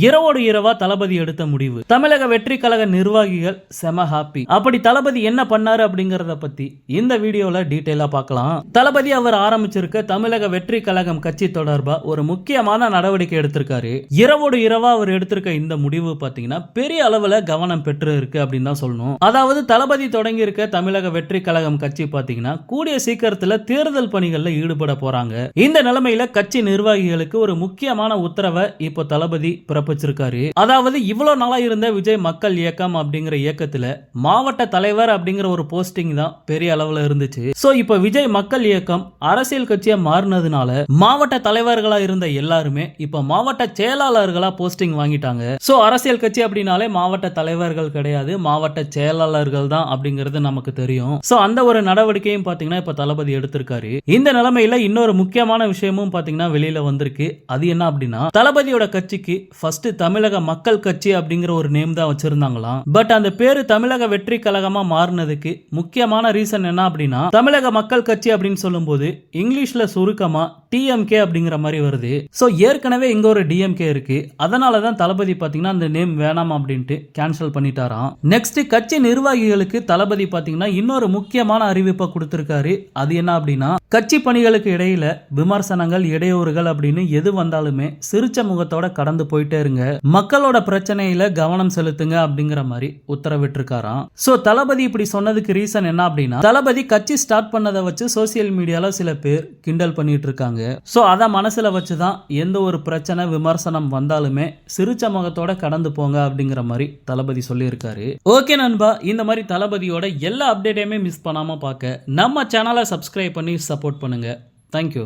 இரவோடு இரவா தளபதி எடுத்த முடிவு. தமிழக வெற்றி கழக நிர்வாகிகள் செம ஹாப்பி அப்படி தளபதி என்ன பண்ணாரு அப்படிங்கறத பத்தி இந்த வீடியோல டீட்டெயிலா பார்க்கலாம். தளபதி அவர் ஆரம்பிச்சிருக்க தமிழக வெற்றி கழகம் கட்சி தொடர்பா ஒரு முக்கியமான நடவடிக்கை எடுத்திருக்காரு. இரவோடு இரவா அவர் எடுத்திருக்க இந்த முடிவு பாத்தீங்கன்னா பெரிய அளவுல கவனம் பெற்று இருக்கு அப்படின்னு தான் சொல்லணும். அதாவது தளபதி தொடங்கி இருக்க தமிழக வெற்றி கழகம் கட்சி பாத்தீங்கன்னா கூடிய சீக்கிரத்துல தேர்தல் பணிகள்ல ஈடுபட போறாங்க. இந்த நிலைமையில கட்சி நிர்வாகிகளுக்கு ஒரு முக்கியமான உத்தரவை இப்போ தளபதி பிறப்பிச்சிருக்காரு அதாவது இவ்வளவு நாளா இருந்த விஜய் மக்கள் இயக்கம் அப்படிங்கிற இயக்கத்துல மாவட்ட தலைவர் அப்படிங்கிற ஒரு போஸ்டிங் தான் பெரிய அளவுல இருந்துச்சு. சோ இப்ப விஜய் மக்கள் இயக்கம் அரசியல் கட்சியா மாறினதுனால மாவட்ட தலைவர்களா இருந்த எல்லாருமே இப்ப மாவட்ட செயலாளர்களா போஸ்டிங் வாங்கிட்டாங்க. சோ அரசியல் கட்சி அப்படின்னாலே மாவட்ட தலைவர்கள் கிடையாது மாவட்ட செயலாளர்கள் தான் அப்படிங்கிறது நமக்கு தெரியும். சோ அந்த ஒரு நடவடிக்கையும் பாத்தீங்கன்னா இப்ப தளபதி எடுத்திருக்காரு. இந்த நிலைமையில இன்னொரு முக்கியமான விஷயமும் பாத்தீங்கன்னா வெளியில வந்திருக்கு. அது என்ன அப்படின்னா தளபதியோட கட்சிக்கு ஃபர்ஸ்ட் தமிழக மக்கள் கட்சி அப்படிங்கிற ஒரு நேம் தான் வச்சிருந்தாங்களாம். பட் அந்த பேரு தமிழக வெற்றி கழகமா மாறினதுக்கு முக்கியமான ரீசன் என்ன அப்படின்னா தமிழக மக்கள் கட்சி அப்படின்னு சொல்லும்போது இங்கிலீஷ்ல சுருக்கமா டிஎம்கே அப்படிங்கிற மாதிரி வருது. சோ ஏற்கனவே இங்க ஒரு டிஎம்கே இருக்கு. அதனால தான் தளபதி பாத்தீங்கன்னா அந்த நேம் வேணாம் அப்படின்ட்டு கேன்சல் பண்ணிட்டாராம். நெக்ஸ்ட் கட்சி நிர்வாகிகளுக்கு தளபதி பாத்தீங்கன்னா இன்னொரு முக்கியமான அறிவிப்பை கொடுத்திருக்காரு. அது என்ன அப்படின்னா கட்சி பணிகளுக்கு இடையில விமர்சனங்கள் இடையூறுகள் அப்படின்னு எது வந்தாலுமே சிரிச்ச முகத்தோட கடந்து போயிட்டே இருங்க. மக்களோட பிரச்சனையில கவனம் செலுத்துங்க அப்படிங்கிற மாதிரி உத்தரவிட்டிருக்காராம். சோ தளபதி இப்படி சொன்னதுக்கு ரீசன் என்ன அப்படின்னா தளபதி கட்சி ஸ்டார்ட் பண்ணதை வச்சு சோசியல் மீடியால சில பேர் கிண்டல் பண்ணிட்டு இருக்காங்க சோ அதை மனசுல வச்சுதான் எந்த ஒரு பிரச்சனை விமர்சனம் வந்தாலுமே சிரிச்ச முகத்தோட கடந்து போங்க அப்படிங்கிற மாதிரி தளபதி சொல்லியிருக்காரு. ஓகே நண்பா இந்த மாதிரி தளபதியோட எல்லா அப்டேட்டையுமே மிஸ் பண்ணாம பார்க்க நம்ம சேனலை சப்ஸ்கிரைப் பண்ணி சப்போர்ட் பண்ணுங்க. தேங்க்யூ